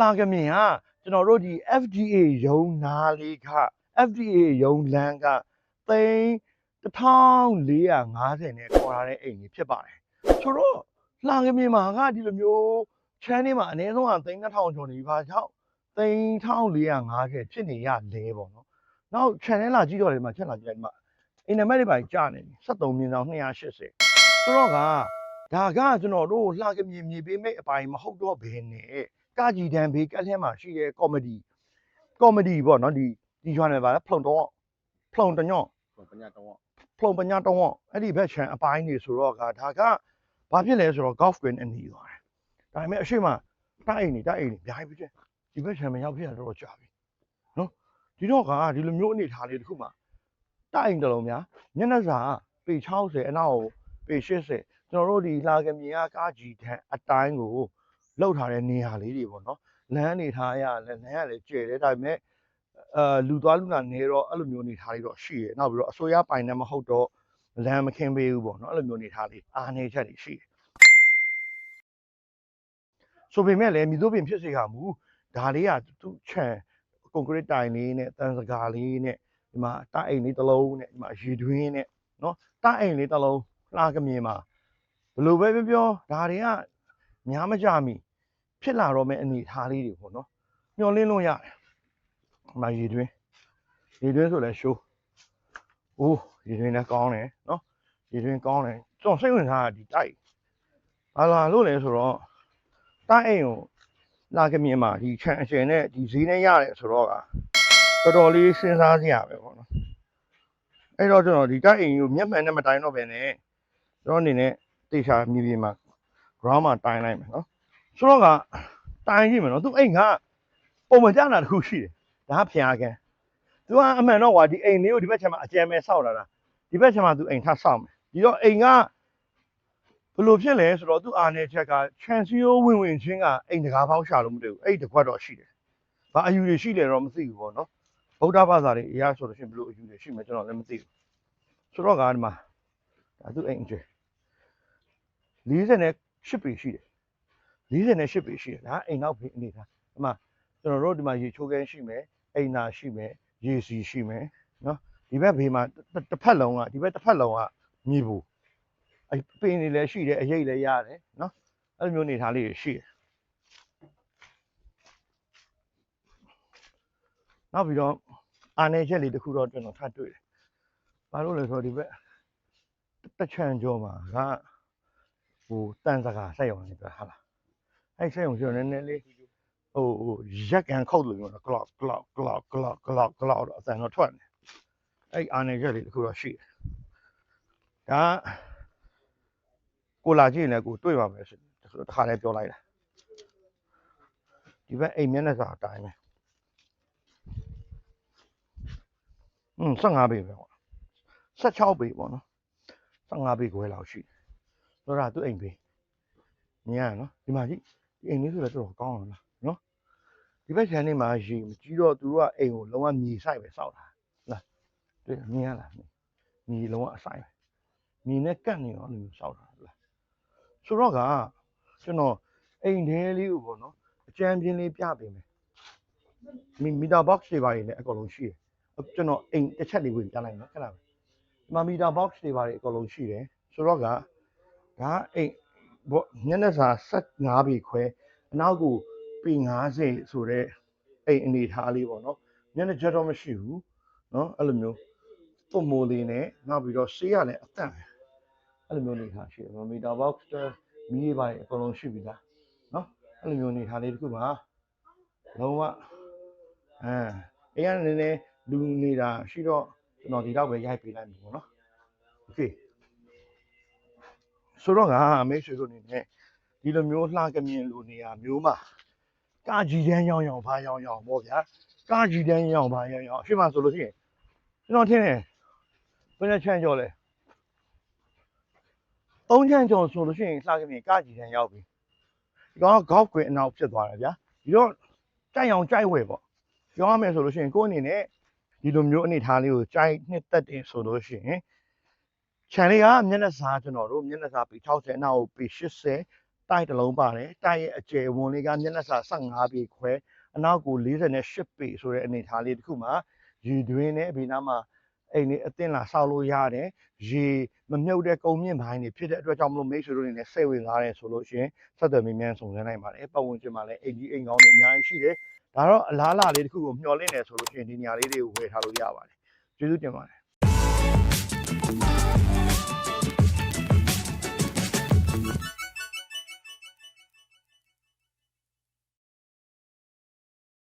လှကမြင်ကကျွန်တော်တို့ဒီ FDA ရုံးနာလေးက FDA ရုံးလမ်းကသိန်း1450နဲ့ခေါ်လာတဲ့အိမ်ကြီးဖြစ်ပါတယ်ဆိုတော့လှကမြင်မှာကဒီလိုမျိုးချမ်းနေမှာအနည်းဆုံးကသိန်း2000ကျော်နေပြီဘာကြောင့်သိန်း1450ဖြစ်နေရလဲပေါ့နော်နောက် channel လာကြည့်တော့လေဒီမှာချက်လာကြည့်လိုက်ဒီမှာအင်တာနက်တွေပါကြာနေပြီ73မြင်ဆောင်280ဆိုတော့ကဒါကကျွန်တော်တို့လှကမြင်မြေပေးမိတ်အပိုင်းမဟုတ်တော့ဘဲနဲ့ ကကြီးတန်းဘေးကက်ထဲမှာရှိတဲ့ကောမဒီကောမဒီပေါ့နော်ဒီဒီရွာနယ်ပါလဲဖလုံတော့ဖလုံတညော့ပညာတော့ဖလုံပညာတောင်းအောင်အဲ့ဒီဘက်ခြံအပိုင်းနေဆိုတော့ကဒါကဘာဖြစ်လဲဆိုတော့ golf green အနီးသွားတယ်ဒါပေမဲ့အရှိမတိုက်အိမ်နေတိုက်အိမ်နေအများကြီးပြည့်ဒီဘက်ခြံမရောက်ဖြစ်ရတော့ကြာပြီနော်ဒီတော့ကဒီလိုမျိုးအနေထားလေးတစ်ခုမှတိုက်အိမ်တစ်လုံးများမျက်နှာစာပေ60အနောက်ကိုပေ80ကျွန်တော်တို့ဒီလာကမြင်ကကားကြီးထန်အတိုင်းကို လောက်ထားတဲ့နေရာလေးတွေပေါ့နော်လမ်းအနေထားရလဲလမ်းရလဲကျယ်တယ်ဒါပေမဲ့အာလူသွားလူလာနေတော့အဲ့လိုမျိုးအနေထားလေးတော့ရှိရနောက်ပြီးတော့အစိုးရပိုင်နေမဟုတ်တော့လမ်းမခင်းပေးဘူးပေါ့နော်အဲ့လိုမျိုးနေထားလေးအားနေချက်တွေရှိတယ်ဆိုပေမဲ့လည်းမြေတို့ပင်ဖြစ်စေကမူဒါလေးကသူ့ချန်ကွန်ကရစ်တိုင်လေးနဲ့တန်စကာလေးနဲ့ဒီမှာတအိမ်လေးတစ်လုံးနဲ့ဒီမှာရေတွင်းနဲ့နော်တအိမ်လေးတစ်လုံးလှကမြင်မှာဘယ်လိုပဲပြောပြောဒါတွေကများမကြမီ ဖြစ်လာတော့မဲ့အနေထားလေးတွေပေါ့နော်မျောလင်းလို့ရတယ်ဒီမှာရေတွင်းရေတွင်းဆိုလဲရှိုး။အိုးရေတွင်းလည်းကောင်းတယ်နော်။ရေတွင်းကောင်းတယ်။ကျွန်တော်စိတ်ဝင်စားတာဒီတိုက်။ဘာလာလို့လဲဆိုတော့တိုက်အိမ်ကိုလာကမြင်မှာဒီခြံအကျယ်နဲ့ဒီဈေးနဲ့ရတယ်ဆိုတော့ကတော်တော်လေးစဉ်းစားစရာပဲပေါ့နော်။အဲ့တော့ကျွန်တော်ဒီတိုက်အိမ်ကိုမျက်မှန်နဲ့မတိုင်းတော့ပဲနဲ့ကျွန်တော်အနေနဲ့တေချာမြေပြင်မှာ ground မှာတိုင်းလိုက်မယ်နော်။ ဆိုတော့ကတိုင်းကြည့်မယ်နော်။သူအိမ်ကပုံမကြတာတစ်ခုရှိတယ်။ဒါကဖျားကန်သူကအမှန်တော့ကွာဒီအိမ်လေးကိုဒီဘက်ခြမ်းမှာအကျယ်မဲ့ဆောက်လာတာဒီဘက်ခြမ်းမှာသူအိမ်ထဆောက်မယ်ဒီတော့အိမ်ကဘယ်လိုဖြစ်လဲဆိုတော့သူအာနေချက်ကချန်စီယိုဝင်ဝင်ချင်းကအိမ်တကားပေါင်းရှာလို့မတွေ့ဘူးအဲ့ဒီတစ်ခွက်တော့ရှိတယ်ဘာအယူတွေရှိတယ်တော့မသိဘူးပေါ့နော်ဗုဒ္ဓဘာသာတွေအရာဆိုလို့ရှိရင်ဘယ်လိုအယူတွေရှိမှကျွန်တော်လည်းမသိဘူးဆိုတော့ကဒီမှာဒါသူအိမ်အကျယ်48ပေရှိတယ် 48ပေရှိတယ်ဒါအိမ်နောက်ဖေးအနေထားဒီမှာကျွန်တော်တို့ဒီမှာရေချိုးကန်းရှိမယ်အိမ်နာရှိမယ်ရေစီရှိမယ်နော်ဒီဘက်ဘေးမှာတစ်တစ်ဖက်လုံးကဒီဘက်တစ်ဖက်လုံးကမြေဘူးအပင်တွေလည်းရှိတယ်အရိပ်လည်းရတယ်နော်အဲ့လိုမျိုးနေထားလေးတွေရှိတယ်နောက်ပြီးတော့အာနေချက်လေးတစ်ခုတော့ကျွန်တော်ထပ်တွေ့တယ်ဘာလို့လဲဆိုတော့ဒီဘက်တစ်ချံကျော်မှာကဟိုတန်စကာဆက်ရုံလေးပြဟာလား အဲ့ဆက်ရုံကျော်နည်းနည်းလေးဟိုဟိုရက်ကန်ခုတ်လို့ပြောတာ clock clock clock clock clock clock တော့အတန်တော့ထွက်နေအဲ့အာနေချက်လေးတစ်ခုတော့ရှိတယ်ဒါကိုလာကြည့်ရင်လည်းကိုတွေ့ပါမယ်ဆိုတခါလည်းပြောလိုက်တာဒီဘက်အိမ်မျက်နှာစာအတိုင်းပဲอืม15ပေပဲပေါ့16ပေပေါ့နော်15ပေခွဲလောက်ရှိတယ်ဆိုတော့သူအိမ်ပေမြင်ရနော်ဒီမှာကြည့်ဒီ အိမ်လေးဆိုလည်းတော်တော်ကောင်းအောင်လားဒီဘက်ခြမ်းလေးမှာရေမကြီးတော့သူတို့ကအိမ်ကိုလုံးဝမြေဆိုင်ပဲစောက်တာလားတွေ့မြင်ရလားမြေလုံးဝအဆိုင်ပဲမြေနဲ့ကန့်နေတော့အဲ့လိုမျိုးစောက်တာလားဆိုတော့ကကျွန်တော်အိမ်ထဲလေးကိုပေါ့နော်အကြမ်းပြင်းလေးပြပေးမယ်မီမီတာ box တွေပါနေလည်းအကုန်လုံးရှိတယ်အခုကျွန်တော်အိမ်တစ်ချက်လေးဝင်ပြလိုက်နော်ခဏပဲဒီမှာမီတာ box တွေပါနေအကုန်လုံးရှိတယ်ဆိုတော့ကဒါအိမ် ဘောညနေစာ15ပြီခွဲအနောက်ကို ပေ90ဆိုတော့အိမ်အနေထားလေးပေါ့နော်မျက်နှာချက်တော့မရှိဘူးနော်အဲ့လိုမျိုးပုံမိုးလေးနဲ့နောက်ပြီးတော့ဆေးရလည်းအသက်ပဲအဲ့လိုမျိုးအနေထားရှိတယ်မီတာ box မီးရေးပါတယ်အကုန်လုံးရှိပြီလားနော်အဲ့လိုမျိုးအနေထားလေးတစ်ခုပါလုံးဝအဲအိမ်ကနည်းနည်းလူနေတာရှိတော့ကျွန်တော်ဒီတော့ပဲရိုက်ပေးလိုက်ပြီပေါ့နော်โอเค ဆိုတော့ငါမိတ်ဆွေတို့အနေနဲ့ဒီလိုမျိုးလှကမြင်လူနေရာမျိုးမှာကာကြီးတန်းရောင်းရောင်းဘာရောင်းရောင်းပေါ့ဗျာကာကြီးတန်းရောင်းဘာရောင်းရောင်းအဖြစ်မှဆိုလို့ရှိရင်ကျွန်တော်ထင်တယ်ဘယ်နဲ့ချမ်းကျော်လဲသုံးချမ်းကျော်ဆိုလို့ရှိရင်လှကမြင်ကာကြီးတန်းရောက်ပြီဒီကောင်က golf green အနောက်ဖြစ်သွားတယ်ဗျာဒီတော့ကြိုက်အောင်ကြိုက်ဝယ်ပေါ့ပြောရမယ်ဆိုလို့ရှိရင်ကိုယ့်အနေနဲ့ဒီလိုမျိုးအနေထားလေးကိုကြိုက်နှစ်သက်တယ်ဆိုလို့ရှိရင် ခြံလေးကမျက်နှာစာကျွန်တော်တို့မျက်နှာစာပေ60အနောက်ပေ80တိုက်တစ်လုံးပါတယ်တိုက်ရဲ့အကျယ်ဝန်းလေးကမျက်နှာစာ15ပေခွဲအနောက်ကို48ပေဆိုတဲ့အနေအထားလေးတစ်ခုမှာရေတွင်းနဲ့ဘေးနားမှာအိမ်လေးအသင်းလာဆောက်လို့ရတယ်ရေမမြုပ်တဲ့ကုန်းမြင့်ပိုင်းတွေဖြစ်တဲ့အတွက်ကြောင့်မလို့မိတ်ဆွေတို့အနေနဲ့စိတ်ဝင်စားတယ်ဆိုလို့ရှိရင်ဆက်သွယ်မြင်းမြန်စုံစမ်းနိုင်ပါတယ်ပတ်ဝန်းကျင်မှာလည်းအိမ်ကြီးအိမ်ကောင်းတွေအများကြီးရှိတယ်ဒါတော့အလားအလာလေးတစ်ခုကိုမျှော်လင့်နေဆိုလို့ရှိရင်ဒီနေရာလေးတွေကိုဝယ်ထားလို့ရပါတယ်ကျေးဇူးတင်ပါတယ်